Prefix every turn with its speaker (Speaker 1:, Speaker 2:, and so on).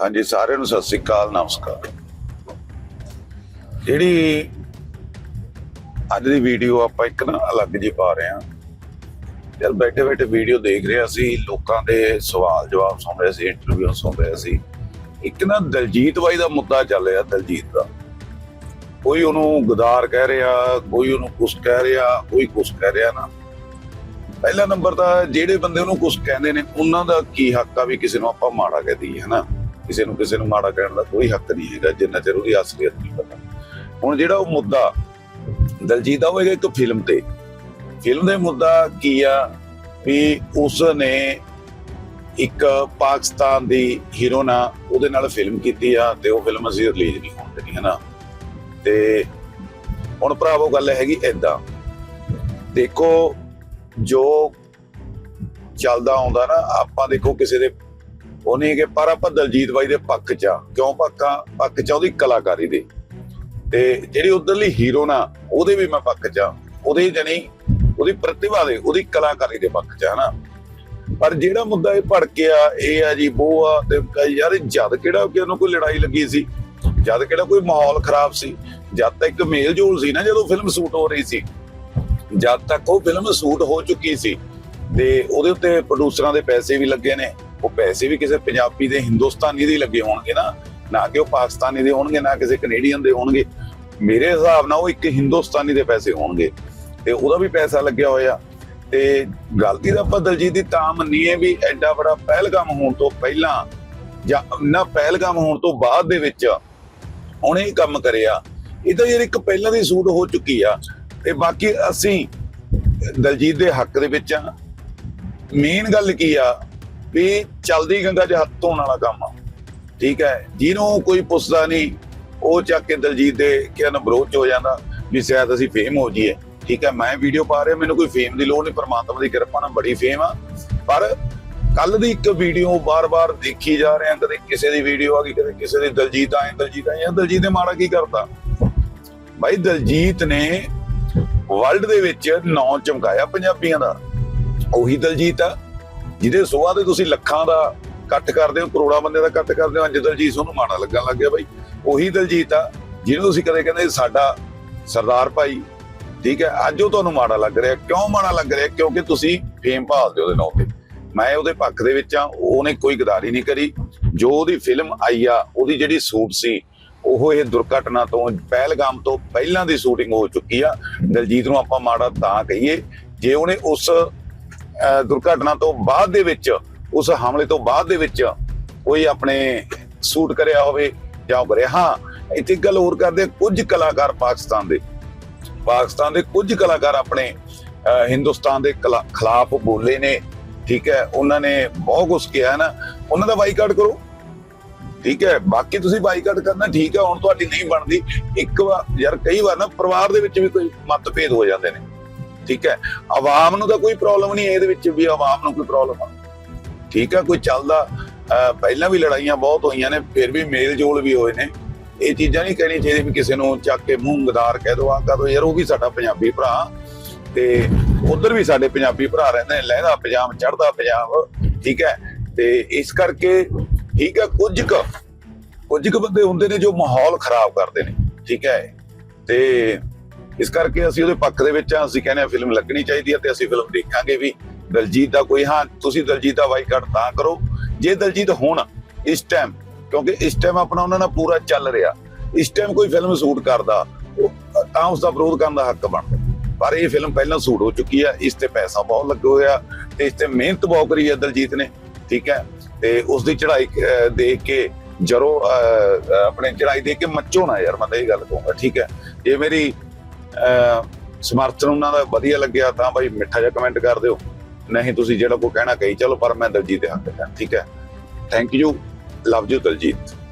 Speaker 1: ਹਾਂਜੀ, ਸਾਰਿਆਂ ਨੂੰ ਸਤਿ ਸ੍ਰੀ ਅਕਾਲ, ਨਮਸਕਾਰ। ਜਿਹੜੀ ਅੱਜ ਦੀ ਵੀਡੀਓ ਆਪਾਂ ਇੱਕ ਨਾ ਅਲੱਗ ਜੀ ਪਾ ਰਹੇ ਹਾਂ। ਜਦ ਬੈਠੇ ਬੈਠੇ ਵੀਡੀਓ ਦੇਖ ਰਿਹਾ ਸੀ ਲੋਕਾਂ ਦੇ ਸਵਾਲ ਜਵਾਬ ਸੁਣ ਰਹੇ ਸੀ ਇੰਟਰਵਿਊ ਸੁਣ ਰਹੇ ਸੀ। ਇੱਕ ਨਾ ਦਲਜੀਤ ਬਾਈ ਦਾ ਮੁੱਦਾ ਚੱਲ ਰਿਹਾ, ਦਲਜੀਤ ਦਾ। ਕੋਈ ਉਹਨੂੰ ਗਦਾਰ ਕਹਿ ਰਿਹਾ, ਕੋਈ ਉਹਨੂੰ ਕੁਛ ਕਹਿ ਰਿਹਾ, ਕੋਈ ਕੁਛ ਕਹਿ ਰਿਹਾ ਨਾ। ਪਹਿਲਾ ਨੰਬਰ ਤਾਂ ਜਿਹੜੇ ਬੰਦੇ ਉਹਨੂੰ ਕੁਛ ਕਹਿੰਦੇ ਨੇ, ਉਹਨਾਂ ਦਾ ਕੀ ਹੱਕ ਆ ਵੀ ਕਿਸੇ ਨੂੰ ਆਪਾਂ ਮਾੜਾ ਕਹਿ ਦਈਏ, ਹਨਾ? ਕਿਸੇ ਨੂੰ ਕਿਸੇ ਨੂੰ ਮਾੜਾ ਕਹਿਣ ਦਾ ਕੋਈ ਹੱਕ ਨਹੀਂ ਹੈਗਾ, ਜਿੰਨਾ ਚਿਰ ਉਹਦੀ ਅਸਲੀਅਤ ਨਹੀਂ ਪਤਾ। ਹੁਣ ਜਿਹੜਾ ਉਹ ਮੁੱਦਾ, ਦਲਜੀਤ ਦਾ ਹੋਏਗਾ ਇੱਕ ਫਿਲਮ ਤੇ। ਫਿਲਮ ਦੇ ਮੁੱਦਾ ਕੀ ਆ? ਵੀ ਉਸ ਨੇ ਇੱਕ ਪਾਕਿਸਤਾਨ ਦੀ ਹੀਰੋ ਨਾਲ ਉਹਦੇ ਨਾਲ ਫਿਲਮ ਕੀਤੀ ਆ ਤੇ ਉਹ ਫਿਲਮ ਅਸੀਂ ਰਿਲੀਜ਼ ਨਹੀਂ ਹੋਣ ਦੇਣੀ, ਹਨਾ? ਤੇ ਹੁਣ ਭਰਾਵੋ, ਗੱਲ ਹੈਗੀ ਏਦਾਂ। ਦੇਖੋ, ਜੋ ਚੱਲਦਾ ਆਉਂਦਾ ਨਾ, ਆਪਾਂ ਦੇਖੋ ਕਿਸੇ ਦੇ ਉਹ ਨਹੀਂ ਕਿ ਪਰ ਆਪਾਂ ਦਲਜੀਤ ਬਾਈ ਦੇ ਪੱਖ ਚ ਆ, ਕਿਉਂ ਪੱਕਾ ਪੱਖ ਚ ਆ ਉਹਦੀ ਕਲਾਕਾਰੀ ਦੇ। ਤੇ ਜਿਹੜੀ ਉਧਰਲੀ ਹੀਰੋ ਨਾ, ਉਹਦੇ ਵੀ ਮੈਂ ਪੱਖ ਚ ਆ। ਉਹਦੇ ਜਣੀ ਉਹਦੀ ਪ੍ਰਤਿਭਾ ਦੇ, ਉਹਦੀ ਕਲਾਕਾਰੀ ਦੇ ਪੱਖ ਚ ਆ ਨਾ ਪਰ ਜਿਹੜਾ ਮੁੱਦਾ ਇਹ ਭੜਕਿਆ ਇਹ ਆ ਜੀ ਉਹ ਆ, ਤੇ ਯਾਰ ਜਦ ਕਿਹੜਾ ਕਿ ਉਹਨੂੰ ਕੋਈ ਲੜਾਈ ਲੱਗੀ ਸੀ? ਜਦ ਕਿਹੜਾ ਕੋਈ ਮਾਹੌਲ ਖਰਾਬ ਸੀ? ਜਦ ਤੱਕ ਮੇਲ ਜੋਲ ਸੀ ਨਾ, ਜਦੋਂ ਫਿਲਮ ਸ਼ੂਟ ਹੋ ਰਹੀ ਸੀ। ਜਦ ਤੱਕ ਉਹ ਫਿਲਮ ਸ਼ੂਟ ਹੋ ਚੁੱਕੀ ਸੀ, ਤੇ ਉਹਦੇ ਉੱਤੇ ਪ੍ਰੋਡਿਊਸਰਾਂ ਦੇ ਪੈਸੇ ਵੀ ਲੱਗੇ ਨੇ। ਉਹ ਪੈਸੇ ਵੀ ਕਿਸੇ ਪੰਜਾਬੀ ਦੇ, ਹਿੰਦੁਸਤਾਨੀ ਦੇ ਲੱਗੇ ਹੋਣਗੇ ਨਾ। ਨਾ ਕਿ ਉਹ ਪਾਕਿਸਤਾਨੀ ਦੇ ਹੋਣਗੇ, ਨਾ ਕਿਸੇ ਕੈਨੇਡੀਅਨ ਦੇ ਹੋਣਗੇ। ਮੇਰੇ ਹਿਸਾਬ ਨਾਲ ਉਹ ਇੱਕ ਹਿੰਦੁਸਤਾਨੀ ਦੇ ਪੈਸੇ ਹੋਣਗੇ। ਤੇ ਉਹਦਾ ਵੀ ਪੈਸਾ ਲੱਗਿਆ ਹੋਇਆ। ਤੇ ਗਲਤੀ ਦਾ ਆਪਾਂ ਦਲਜੀਤ ਦੀ ਤਾਂ ਮੰਨੀਏ ਵੀ ਐਡਾ ਬੜਾ ਪਹਿਲਗਾਮ ਹੋਣ ਤੋਂ ਪਹਿਲਾਂ ਜਾਂ ਨਾ ਪਹਿਲਗਾਮ ਹੋਣ ਤੋਂ ਬਾਅਦ ਦੇ ਵਿੱਚ ਉਹਨੇ ਇਹ ਕੰਮ ਕਰਿਆ। ਇਹ ਤਾਂ ਯਾਰ ਇੱਕ ਪਹਿਲਾਂ ਦੀ ਸੂਟ ਹੋ ਚੁੱਕੀ ਆ। ਤੇ ਬਾਕੀ ਅਸੀਂ ਦਲਜੀਤ ਦੇ ਹੱਕ ਦੇ ਵਿੱਚ ਆ। ਮੇਨ ਗੱਲ ਕੀ ਆ? ਵੀ ਚਲਦੀ ਗੰਗਾ 'ਚ ਹੱਥ ਧੋਣ ਵਾਲਾ ਕੰਮ ਆ। ਠੀਕ ਹੈ, ਜਿਹਨੂੰ ਕੋਈ ਪੁੱਛਦਾ ਨਹੀਂ, ਉਹ ਚੱਕ ਕੇ ਦਲਜੀਤ ਦੇ ਕਿਹਾ ਨਾ ਬਰੋਚ ਹੋ ਜਾਂਦਾ ਵੀ ਸ਼ਾਇਦ ਅਸੀਂ ਫੇਮ ਹੋ ਜਾਈਏ। ਠੀਕ ਹੈ, ਮੈਂ ਵੀਡੀਓ ਪਾ ਰਿਹਾ, ਮੈਨੂੰ ਕੋਈ ਫੇਮ ਦੀ ਲੋੜ ਨਹੀਂ, ਪਰਮਾਤਮਾ ਦੀ ਕਿਰਪਾ ਨਾਲ ਬੜੀ ਫੇਮ ਆ। ਪਰ ਕੱਲ ਦੀ ਇੱਕ ਵੀਡੀਓ ਬਾਰ-ਬਾਰ ਦੇਖੀ ਜਾ ਰਹੇ ਆ, ਕਦੇ ਕਿਸੇ ਦੀ ਵੀਡੀਓ ਆ ਗਈ, ਕਦੇ ਕਿਸੇ ਦੀ ਦਲਜੀਤ ਆਏ ਦਲਜੀਤ ਆਏ ਦਲਜੀਤ ਨੇ ਮਾੜਾ ਕੀ ਕਰਤਾ? ਭਾਈ ਦਲਜੀਤ ਨੇ ਵਰਲਡ ਦੇ ਵਿੱਚ ਨਾਂ ਚਮਕਾਇਆ ਪੰਜਾਬੀਆਂ ਦਾ। ਉਹੀ ਦਲਜੀਤ ਆ। ਜਿਹਦੇ ਸੁਆਹ ਤੇ ਤੁਸੀਂ ਲੱਖਾਂ ਦਾ ਇਕੱਠ ਕਰਦੇ ਹੋ, ਕਰੋੜਾਂ ਬੰਦੇ ਦਾ ਇਕੱਠ ਕਰਦੇ ਹੋ, ਅੱਜ ਦਲਜੀਤ ਨੂੰ ਮਾੜਾ ਲੱਗਣ ਲੱਗ ਗਿਆ ਬਾਈ। ਉਹੀ ਦਲਜੀਤ ਆ, ਜਿਹਨੂੰ ਤੁਸੀਂ ਕਦੇ ਕਹਿੰਦੇ ਸਾਡਾ ਸਰਦਾਰ ਭਾਈ, ਠੀਕ ਹੈ, ਅੱਜ ਉਹ ਤੁਹਾਨੂੰ ਮਾੜਾ ਲੱਗ ਰਿਹਾ। ਕਿਉਂ ਮਾੜਾ ਲੱਗ ਰਿਹਾ? ਕਿਉਂਕਿ ਤੁਸੀਂ ਫੇਮ ਭਾਲਦੇ ਹੋ ਉਹਦੇ ਨਾਂ ਤੇ। ਮੈਂ ਉਹਦੇ ਪੱਖ ਦੇ ਵਿੱਚ ਆ, ਉਹਨੇ ਕੋਈ ਗਦਾਰੀ ਨਹੀਂ ਕਰੀ। ਜੋ ਉਹਦੀ ਫਿਲਮ ਆਈ ਆ, ਉਹਦੀ ਜਿਹੜੀ ਸ਼ੂਟ ਸੀ, ਉਹ ਇਹ ਦੁਰਘਟਨਾ ਤੋਂ, ਪਹਿਲਗਾਮ ਤੋਂ ਪਹਿਲਾਂ ਦੀ ਸ਼ੂਟਿੰਗ ਹੋ ਚੁੱਕੀ ਆ। ਦਲਜੀਤ ਨੂੰ ਆਪਾਂ ਮਾੜਾ ਤਾਂ ਕਹੀਏ, ਜੇ ਉਹਨੇ ਉਸ ਦੁਰਘਟਨਾ ਤੋਂ ਬਾਅਦ ਦੇ ਵਿੱਚ ਉਸ ਹਮਲੇ ਤੋਂ ਬਾਅਦ ਦੇ ਵਿੱਚ ਕੋਈ ਆਪਣੇ ਸ਼ੂਟ ਕਰਿਆ ਹੋਵੇ ਜਾਂ ਉਹ ਕਰਿਆ। ਹਾਂ ਇੱਥੇ ਇੱਕ ਗੱਲ ਹੋਰ ਕਰਦੇ ਆ, ਕੁਝ ਕਲਾਕਾਰ ਪਾਕਿਸਤਾਨ ਦੇ ਪਾਕਿਸਤਾਨ ਦੇ ਕੁਝ ਕਲਾਕਾਰ ਆਪਣੇ ਅਹ, ਹਿੰਦੁਸਤਾਨ ਦੇ ਖਿਲਾ- ਖਿਲਾਫ ਬੋਲੇ ਨੇ ਠੀਕ ਹੈ ਉਹਨਾਂ ਨੇ ਬਹੁਤ ਕੁਝ ਕਿਹਾ ਹੈ ਨਾ। ਉਹਨਾਂ ਦਾ ਬਾਈਕਾਟ ਕਰੋ। ਠੀਕ ਹੈ ਬਾਕੀ ਤੁਸੀਂ ਬਾਈਕਾਟ ਕਰਨਾ ਠੀਕ ਹੈ ਹੁਣ ਤੁਹਾਡੀ ਨਹੀਂ ਬਣਦੀ। ਇੱਕ ਵਾਰ ਯਾਰ ਕਈ ਵਾਰ ਨਾ ਪਰਿਵਾਰ ਦੇ ਵਿੱਚ ਵੀ ਕੋਈ ਮਤਭੇਦ ਹੋ ਜਾਂਦੇ ਨੇ। ਠੀਕ ਹੈ? ਆਵਾਮ ਨੂੰ ਤਾਂ ਕੋਈ ਪ੍ਰੋਬਲਮ ਨਹੀਂ ਇਹਦੇ ਵਿੱਚ ਵੀ ਆਵਾਮ ਨੂੰ ਕੋਈ ਪ੍ਰੋਬਲਮ ਆ। ਠੀਕ ਹੈ? ਕੋਈ ਚੱਲਦਾ ਪਹਿਲਾਂ ਵੀ ਲੜਾਈਆਂ ਬਹੁਤ ਹੋਈਆਂ ਨੇ, ਫਿਰ ਵੀ ਮੇਲ ਜੋਲ ਵੀ ਹੋਏ ਨੇ। ਇਹ ਚੀਜ਼ਾਂ ਨਹੀਂ ਕਹਿਣੀ ਚਾਹੀਦੀ ਵੀ ਕਿਸੇ ਨੂੰ ਚੱਕ ਕੇ ਮੂੰਹ ਗਦਾਰ ਕਹਿ ਦੋ ਆ ਕਹ ਦੋ, ਯਾਰ ਉਹ ਵੀ ਸਾਡਾ ਪੰਜਾਬੀ ਭਰਾ। ਤੇ ਉਧਰ ਵੀ ਸਾਡੇ ਪੰਜਾਬੀ ਭਰਾ ਰਹਿੰਦੇ ਨੇ, ਲਹਿਦਾ ਪੰਜਾਬ ਚੜਦਾ ਪੰਜਾਬ ਠੀਕ ਹੈ? ਤੇ ਇਸ ਕਰਕੇ, ਠੀਕ ਹੈ, ਕੁਝ ਕੁ ਕੁਝ ਕੁ ਬੰਦੇ ਹੁੰਦੇ ਨੇ ਜੋ ਮਾਹੌਲ ਖਰਾਬ ਕਰਦੇ ਨੇ, ਠੀਕ ਹੈ? ਤੇ ਇਸ ਕਰਕੇ ਅਸੀਂ ਉਹਦੇ ਪੱਖ ਦੇ ਵਿੱਚ ਆ ਅਸੀਂ ਕਹਿੰਦੇ ਆ ਫਿਲਮ ਲੱਗਣੀ ਚਾਹੀਦੀ ਹੈ ਤੇ ਅਸੀਂ ਫਿਲਮ ਦੇਖਾਂਗੇ ਵੀ ਦਲਜੀਤ ਦਾ ਕੋਈ ਹਾਂ ਤੁਸੀਂ ਦਲਜੀਤ ਦਾ ਵਾਈਕਾਟ ਤਾਂ ਕਰੋ। ਜੇ ਦਲਜੀਤ ਹੁਣ ਇਸ ਟਾਈਮ ਕਿਉਂਕਿ ਇਸ ਟਾਈਮ ਆਪਣਾ ਉਹਨਾਂ ਨਾਲ ਪੂਰਾ ਚੱਲ ਰਿਹਾ ਇਸ ਟਾਈਮ ਕੋਈ ਫਿਲਮ ਸ਼ੂਟ ਕਰਦਾ ਤਾਂ ਉਸ ਦਾ ਵਿਰੋਧ ਕਰਨ ਦਾ ਹੱਕ ਬਣਦਾ। ਪਰ ਇਹ ਫਿਲਮ ਪਹਿਲਾਂ ਸ਼ੂਟ ਹੋ ਚੁੱਕੀ ਆ ਇਸ ਤੇ ਪੈਸਾ ਬਹੁਤ ਲੱਗਾ ਹੋਇਆ ਤੇ ਇਸ ਤੇ ਮਿਹਨਤ ਬਹੁਤ ਕਰੀ ਹੈ ਦਲਜੀਤ ਨੇ ਠੀਕ ਹੈ? ਤੇ ਉਸ ਦੀ ਚੜ੍ਹਾਈ ਦੇਖ ਕੇ ਜਰੋ ਅਹ, ਆਪਣੇ ਚੜ੍ਹਾਈ ਦੇਖ ਕੇ ਮੱਚੋ ਨਾ ਯਾਰ ਮੈਂ ਤਾਂ ਇਹ ਗੱਲ ਕਹੂੰਗਾ ਠੀਕ ਹੈ? ਇਹ ਮੇਰੀ ਸਮਰਥਨ ਉਹਨਾਂ ਦਾ ਵਧੀਆ ਲੱਗਿਆ ਤਾਂ ਭਾਈ ਮਿੱਠਾ ਜਿਹਾ ਕਮੈਂਟ ਕਰ ਦਿਓ। ਨਹੀਂ, ਤੁਸੀਂ ਜਿਹੜਾ ਕੋ ਕਹਿਣਾ ਕਹੀ, ਚਲੋ ਪਰ ਮੈਂ ਦਲਜੀਤ ਦੇ ਹੱਕ ਠੀਕ ਹੈ। Thank you love you Daljit.